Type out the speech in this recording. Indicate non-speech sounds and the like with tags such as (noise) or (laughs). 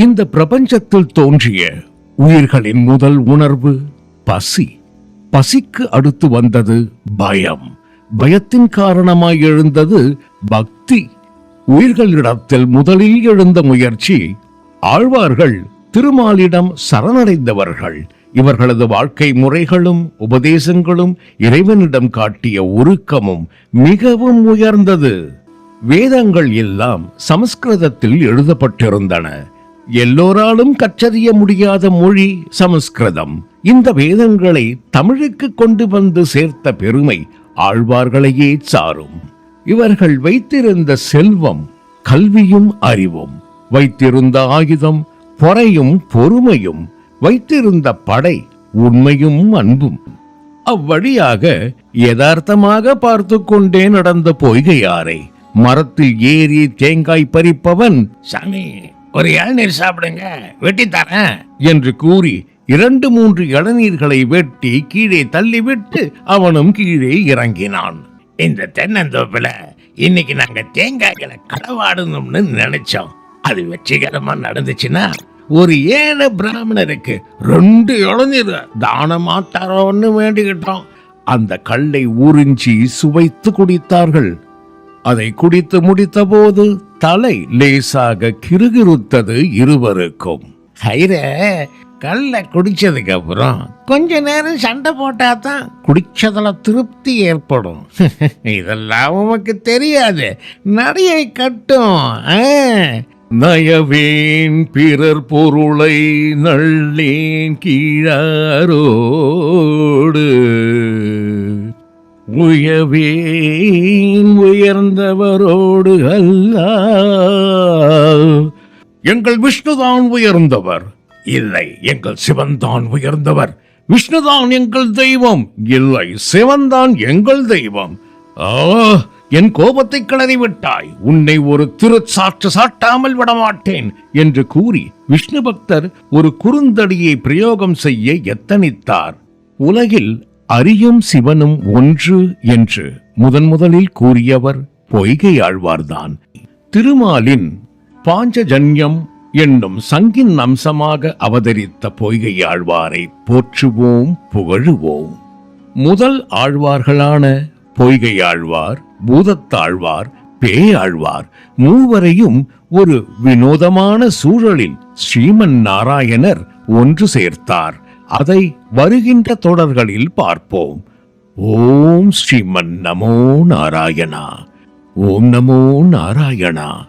இந்த பிரபஞ்சத்தில் தோன்றிய உயிர்களின் முதல் உணர்வு பசி. பசிக்கு அடுத்து வந்தது பயம். பயத்தின் காரணமாய் எழுந்தது பக்தி. உயிர்களிடத்தில் முதலில் எழுந்த முயற்சி ஆழ்வார்கள் திருமாலிடம் சரணடைந்தவர்கள். இவர்களது வாழ்க்கை முறைகளும் உபதேசங்களும் இறைவனிடம் காட்டிய உருக்கமும் மிகவும் உயர்ந்தது. வேதங்கள் எல்லாம் சமஸ்கிருதத்தில் எழுதப்பட்டிருந்தன. எல்லோராலும் கற்றறிய முடியாத மொழி சமஸ்கிருதம். இந்த வேதங்களை தமிழுக்கு கொண்டு வந்து சேர்த்த பெருமை ஆழ்வார்களையே சாரும். இவர்கள் வைத்திருந்த செல்வம் கல்வியும் அறிவும் வைத்திருந்த ஆயுதம் பொறையும் பொறுமையும் வைத்திருந்த படை உண்மையும் அன்பும். அவ்வழியாக யதார்த்தமாக பார்த்து கொண்டே நடந்த பொய்கையாரை மரத்தில் ஏறி தேங்காய் பறிப்பவன் சனே. ஒரு இளநீர் சாப்பிடுங்க வெட்டி தரேன். என்று கூறி இரண்டு மூன்று இளநீர்களை வெட்டி கீழே தள்ளிவிட்டு அவனும் கீழே இறங்கினான். இந்த தென்னந்தோப்புல இன்னைக்கு நாங்க தேங்காய்களை களவாடணும்னு நினைச்சோம். அது வெற்றிகரமா நடந்துச்சுன்னா ஒரு ஏழை பிராமணருக்கு ரெண்டு இளநீர் தானமா தரோன்னு வேண்டிக்கிட்டோம். அந்த கல்லை உறிஞ்சி சுவைத்து குடித்தார்கள். அதை குடித்து முடித்தபோது தலை லேசாக கிறுகிறுத்தது இருவருக்கும். ஹைர கல்ல குடிச்சதுக்கு அப்புறம் கொஞ்ச நேரம் சண்டை போட்டா தான் குடிச்சதுல திருப்தி ஏற்படும். (laughs) இதெல்லாம் உமக்கு தெரியாது. நடையை கட்டும். நயவேன் பிறர் பொருளை நள்ளேன் கீழாரோடு. உயவேன் உயர்ந்தவரோடு அல்ல எங்கள் விஷ்ணுதான் உயர்ந்தவர். இல்லை எங்கள் சிவன்தான் உயர்ந்தவர். விஷ்ணுதான் எங்கள் தெய்வம். இல்லை சிவன்தான் எங்கள் தெய்வம். ஆ என் கோபத்தை கிளறி விட்டாய் உன்னை ஒரு திருச்சாற்று சாட்டாமல் விடமாட்டேன் என்று கூறி விஷ்ணு பக்தர் ஒரு குறுந்தடியை பிரயோகம் செய்ய எத்தனித்தார். உலகில் அரியும் சிவனும் ஒன்று என்று முதன் முதலில் கூறியவர் பொய்கை ஆழ்வார்தான் திருமாலின் பாஞ்சஜன்யம் என்னும் சங்கின் அம்சமாக அவதரித்த பொய்கை ஆழ்வாரை போற்றுவோம் புகழுவோம். முதல் ஆழ்வார்களான பொய்கை ஆழ்வார் பூதத்தாழ்வார் பேயாழ்வார் மூவரையும் ஒரு வினோதமான சூழலில் ஸ்ரீமன் நாராயணர் ஒன்று சேர்த்தார். அதை வருகின்ற தொடர்களில் பார்ப்போம். ஓம் ஸ்ரீமன் நமோ நாராயணா. ஓம் நமோ நாராயணா.